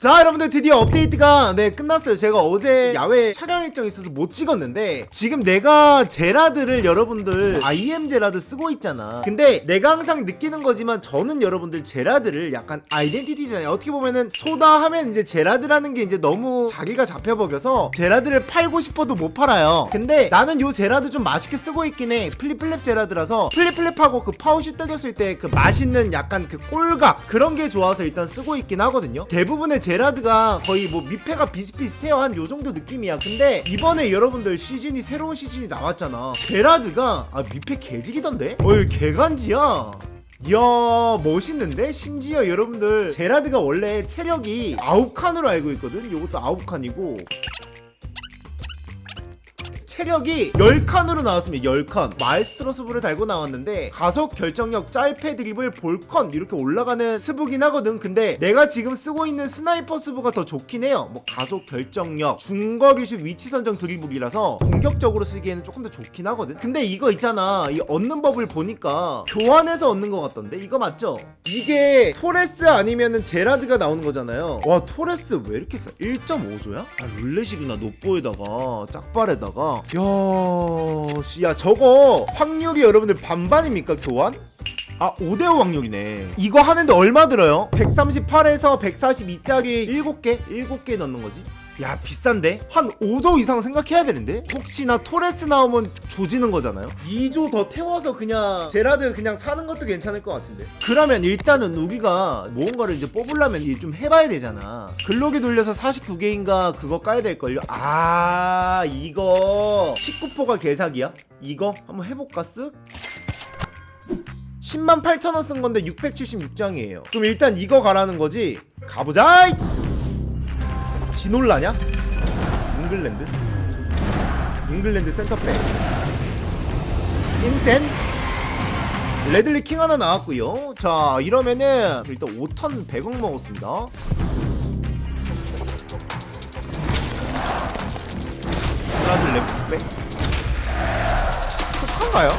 자 여러분들 드디어 업데이트가 네 끝났어요. 제가 어제 야외 촬영 일정이 있어서 못 찍었는데 지금 내가 제라드를 여러분들 IM 제라드 쓰고 있잖아. 근데 내가 항상 느끼는 거지만 저는 여러분들 제라드를 약간 아이덴티티잖아요. 어떻게 보면은 소다 하면 이제 제라드라는 게 이제 너무 자기가 잡혀먹여서 제라드를 팔고 싶어도 못 팔아요. 근데 나는 요 제라드 좀 맛있게 쓰고 있긴 해. 플립플랩 제라드라서. 플립플랩하고 그 파우슈 뜯겼을 때 그 맛있는 약간 그 꼴각 그런 게 좋아서 일단 쓰고 있긴 하거든요. 대부분의 제라드가 거의 뭐 미패가 비슷비슷해요. 한 요 정도 느낌이야. 근데 이번에 여러분들 시즌이 새로운 시즌이 나왔잖아. 제라드가 아 미패 개지기던데? 어이 개간지야. 이야 멋있는데? 심지어 여러분들 제라드가 원래 체력이 9칸으로 알고 있거든. 요것도 9칸이고 체력이 10칸으로 나왔습니다. 10칸. 마에스트로 스부를 달고 나왔는데 가속 결정력 짤패 드리블 볼컨 이렇게 올라가는 스부긴 하거든. 근데 내가 지금 쓰고 있는 스나이퍼 스부가 더 좋긴 해요. 뭐 가속 결정력 중거리 슛 위치 선정 드리블이라서 공격적으로 쓰기에는 조금 더 좋긴 하거든. 근데 이거 있잖아. 이 얻는 법을 보니까 교환해서 얻는 것 같던데? 이거 맞죠? 이게 토레스 아니면은 제라드가 나오는 거잖아요. 와 토레스 왜 이렇게 싸? 1.5조야? 아 룰렛이구나 노보에다가 짝발에다가 야, 씨, 야 저거 확률이 여러분들 반반입니까 교환? 아 5대5 확률이네 이거 하는데 얼마 들어요? 138에서 142짜리 7개? 7개 넣는 거지? 야 비싼데? 한 5조 이상 생각해야 되는데? 혹시나 토레스 나오면 조지는 거잖아요? 2조 더 태워서 그냥 제라드 그냥 사는 것도 괜찮을 것 같은데 그러면 일단은 우리가 무언가를 이제 뽑으려면 이제 좀 해봐야 되잖아 글록이 돌려서 49개인가 그거 까야 될걸요? 아 이거 19포가 개사기야? 이거 한번 해볼까 쓱? 10만 8천 원 쓴 건데 676장이에요. 그럼 일단 이거 가라는 거지. 가보자. 지놀라냐? 잉글랜드? 잉글랜드 센터백. 인센? 레들리 킹 하나 나왔고요. 자 이러면은 일단 5,100억 먹었습니다. 브라질 레프백. 폭한가요?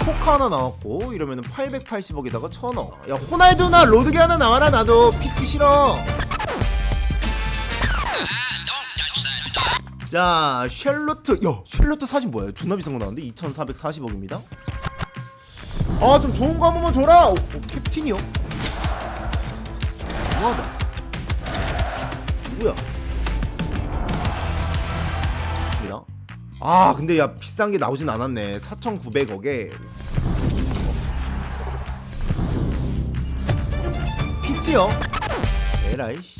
포카 하나 나왔고 이러면은 880억에다가 1000억 야 호날두나 로드게 하나 나와라 나도 피치 싫어 자 샬로트. 야 샬로트 사진 뭐야 존나 비싼 거 나왔는데? 2440억입니다. 아 좀 좋은 거 한 번만 줘라. 오, 오, 캡틴이요? 뭐하다 누구야? 입니다. 아 근데 야 비싼 게 나오진 않았네. 4,900억에. 피치요? 에라이씨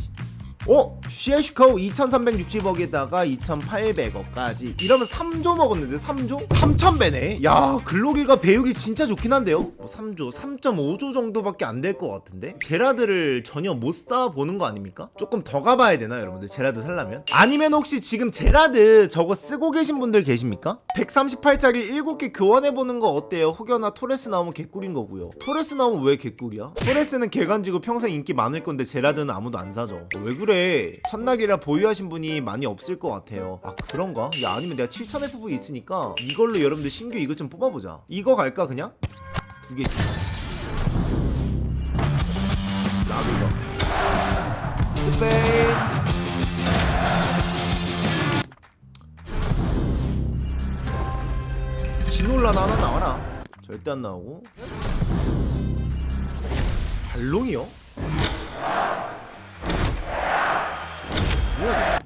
어? 시에슈카우 2360억에다가 2800억까지 이러면 3조 먹었는데 3조? 3000배네 야 글로리가 배우기 진짜 좋긴 한데요 뭐 3조 3.5조 정도밖에 안 될 것 같은데 제라드를 전혀 못 쌓아보는 거 아닙니까? 조금 더 가봐야 되나 여러분들 제라드 살려면? 아니면 혹시 지금 제라드 저거 쓰고 계신 분들 계십니까? 138짜리 7개 교환해보는 거 어때요? 혹여나 토레스 나오면 개꿀인 거고요 토레스 나오면 왜 개꿀이야? 토레스는 개간지고 평생 인기 많을 건데 제라드는 아무도 안 사죠 어, 왜 그래 천낙이라 보유하신 분이 많이 없을 것 같아요. 아 그런가? 야 아니면 내가 7000FV 있으니까 이걸로 여러분들 신규 이것 좀 뽑아보자. 이거 갈까 그냥? 두 개씩 라그가 스페인. 지놀라나 하나 나와라. 절대 안 나오고. 발롱이요? 뭐야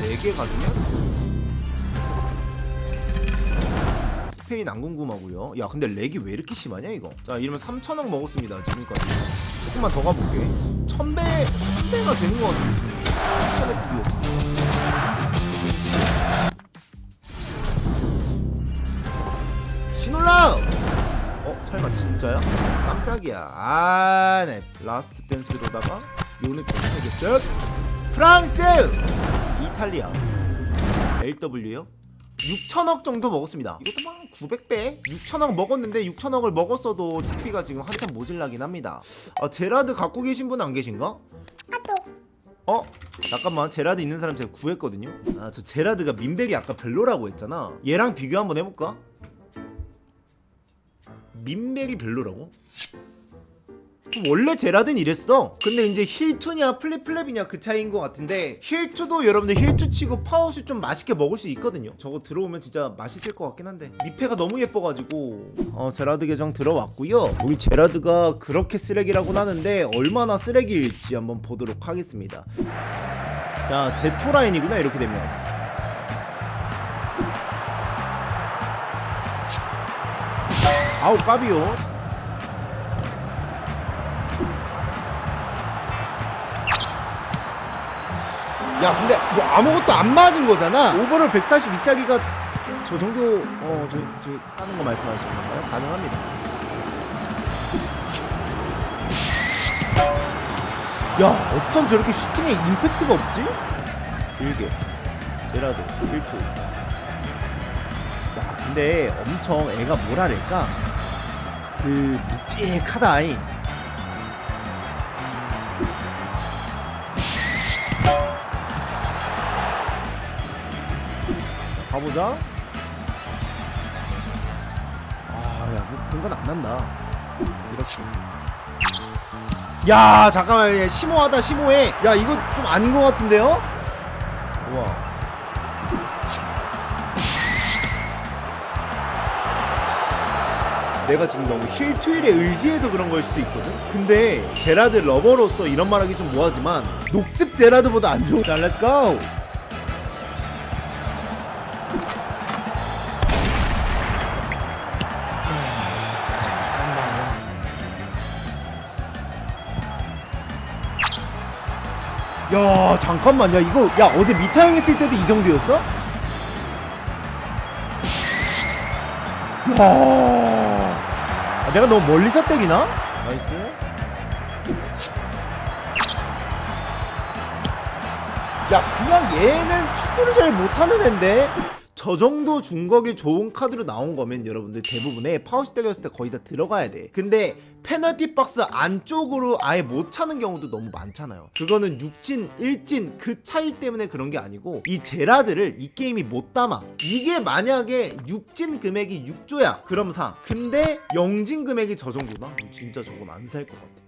네개 가지면? 스페인 안 궁금하고요. 야 근데 렉이 왜 이렇게 심하냐 이거? 자 이러면 3천억 먹었습니다 지금까지. 조금만 더 가볼게. 1000배 1000배가 되는 것 같은데. 1000배 비였어 시놀라 어 설마 진짜야? 깜짝이야. 아 네. 라스트 댄스로다가 요네 괜찮겠죠? 프랑스 이탈리아 LW요? 6천억 정도 먹었습니다. 이것도 막 900배? 6천억 먹었는데 6천억을 먹었어도 TP가 지금 한참 모질라긴 합니다. 아, 제라드 갖고 계신 분 안 계신가? 어? 잠깐만 제라드 있는 사람 제가 구했거든요 아 저 제라드가 민백이 아까 별로라고 했잖아 얘랑 비교 한번 해볼까? 민백이 별로라고? 원래 제라드는 이랬어. 근데 이제 힐투냐 플립플랩이냐 그 차이인 것 같은데 힐투도 여러분들 힐투 치고 파워슛 좀 맛있게 먹을 수 있거든요. 저거 들어오면 진짜 맛있을 것 같긴 한데. 미패가 너무 예뻐가지고. 어 제라드 계정 들어왔고요. 우리 제라드가 그렇게 쓰레기라고 하는데 얼마나 쓰레기일지 한번 보도록 하겠습니다. 자 제토 라인이구나 이렇게 되면. 아우 까비요 야 근데 뭐 아무것도 안 맞은 거잖아. 오버를 142짜리가 저 정도 어 저 저 하는 거 말씀하시는 건가요? 가능합니다. 야 어쩜 저렇게 슈팅에 임팩트가 없지? 길게. 제라도 필투 야 근데 엄청 애가 뭐랄까? 그 묵직하다 잉 가보자. 아, 야, 뭐 그런 건 안 난다. 이렇게. 야, 잠깐만, 얘 심오하다, 심오해. 야, 이거 좀 아닌 것 같은데요? 우와. 내가 지금 너무 힐트윌에 의지해서 그런 걸 수도 있거든? 근데 제라드 러버로서 이런 말하기 좀 뭐하지만 녹즙 제라드보다 안 좋아 자 렛츠고 야 잠깐만 야 이거 야 어제 미타형 했을 때도 이 정도였어? 야 아, 내가 너무 멀리서 때리나? 나이스 야 그냥 얘는 축구를 잘 못하는 앤데 저 정도 중거기 좋은 카드로 나온 거면 여러분들 대부분의 파워시 때렸을 때 거의 다 들어가야 돼. 근데 페널티 박스 안쪽으로 아예 못 차는 경우도 너무 많잖아요. 그거는 육진, 일진 그 차이 때문에 그런 게 아니고 이 제라드를 이 게임이 못 담아. 이게 만약에 육진 금액이 6조야 그럼 사. 근데 영진 금액이 저 정도나? 진짜 저건 안 살 것 같아